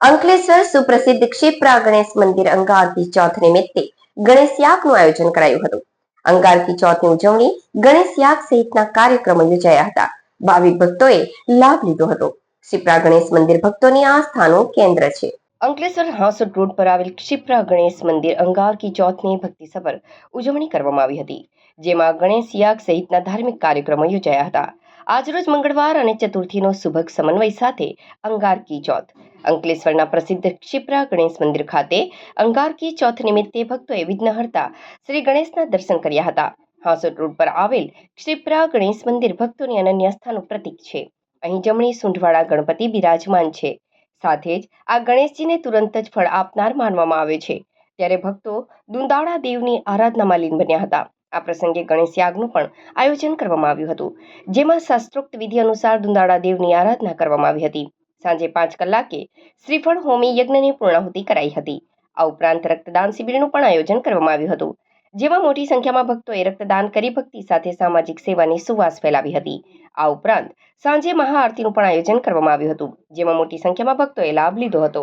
અંકલેશ્વર સુપ્રસિદ્ધ ક્ષિપ્રા ગણેશ મંદિર અંગારકી ચોથ નિમિત્તે ગણેશ યાગનું આયોજન કરાયું હતું. અંગારકી ચોથની ઉજવણી ગણેશ યાગ સહિતના કાર્યક્રમો યોજાયા હતા. ભાવિક ભક્તોએ લાભ લીધો હતો. ક્ષિપ્રા ગણેશ મંદિર ભક્તોની આસ્થાનું કેન્દ્ર છે. અંકલેશ્વર હાંસોટ રોડ પર આવેલ ક્ષિપ્રા ગણેશ મંદિર અંગારકી ચોથની ભક્તિસભર ઉજવણી કરવામાં આવી હતી, જેમાં ગણેશ યાગ સહિતના ધાર્મિક કાર્યક્રમો યોજાયા હતા. આજરોજ મંગળવાર અને ચતુર્થીનો સુભગ સમન્વય સાથે અંગારકી ચોથ અંકલેશ્વરના પ્રસિદ્ધ ક્ષિપ્રા ગણેશ મંદિર ખાતે અંગારકી ચોથ નિમિત્તે ભક્તોએ વિઘ્નહર્તા શ્રી ગણેશના દર્શન કર્યા હતા. હાંસોટ રોડ પર આવેલ ક્ષિપ્રા ગણેશ મંદિર ભક્તોની અનન્ય સ્થાનનું પ્રતીક છે. અહીં જમણી સૂંઢવાળા ગણપતિ બિરાજમાન છે. સાથે જ આ ગણેશજીને તુરંત જ ફળ આપનાર માનવામાં આવે છે. ત્યારે ભક્તો દુંદાળા દેવની આરાધનામાં લીન બન્યા હતા. આ પ્રસંગે ગણેશ યાગનું પણ આયોજન કરવામાં આવ્યું હતું. જેમાં શાસ્ત્રોક્ત વિધિ અનુસાર દુંદાળા દેવની આરાધના કરવામાં આવી હતી. સાંજે પાંચ કલાકે શ્રીફળ હોમી યજ્ઞની પૂર્ણાહુતિ કરાઈ હતી. આ ઉપરાંત રક્તદાન શિબિરનું પણ આયોજન કરવામાં આવ્યું હતું. જેમાં મોટી સંખ્યામાં ભક્તોએ રક્તદાન કરી ભક્તિ સાથે સામાજિક સેવાની સુવાસ ફેલાવી હતી. આ ઉપરાંત સાંજે મહાઆરતીનું પણ આયોજન કરવામાં આવ્યું હતું, જેમાં મોટી સંખ્યામાં ભક્તોએ લાભ લીધો હતો.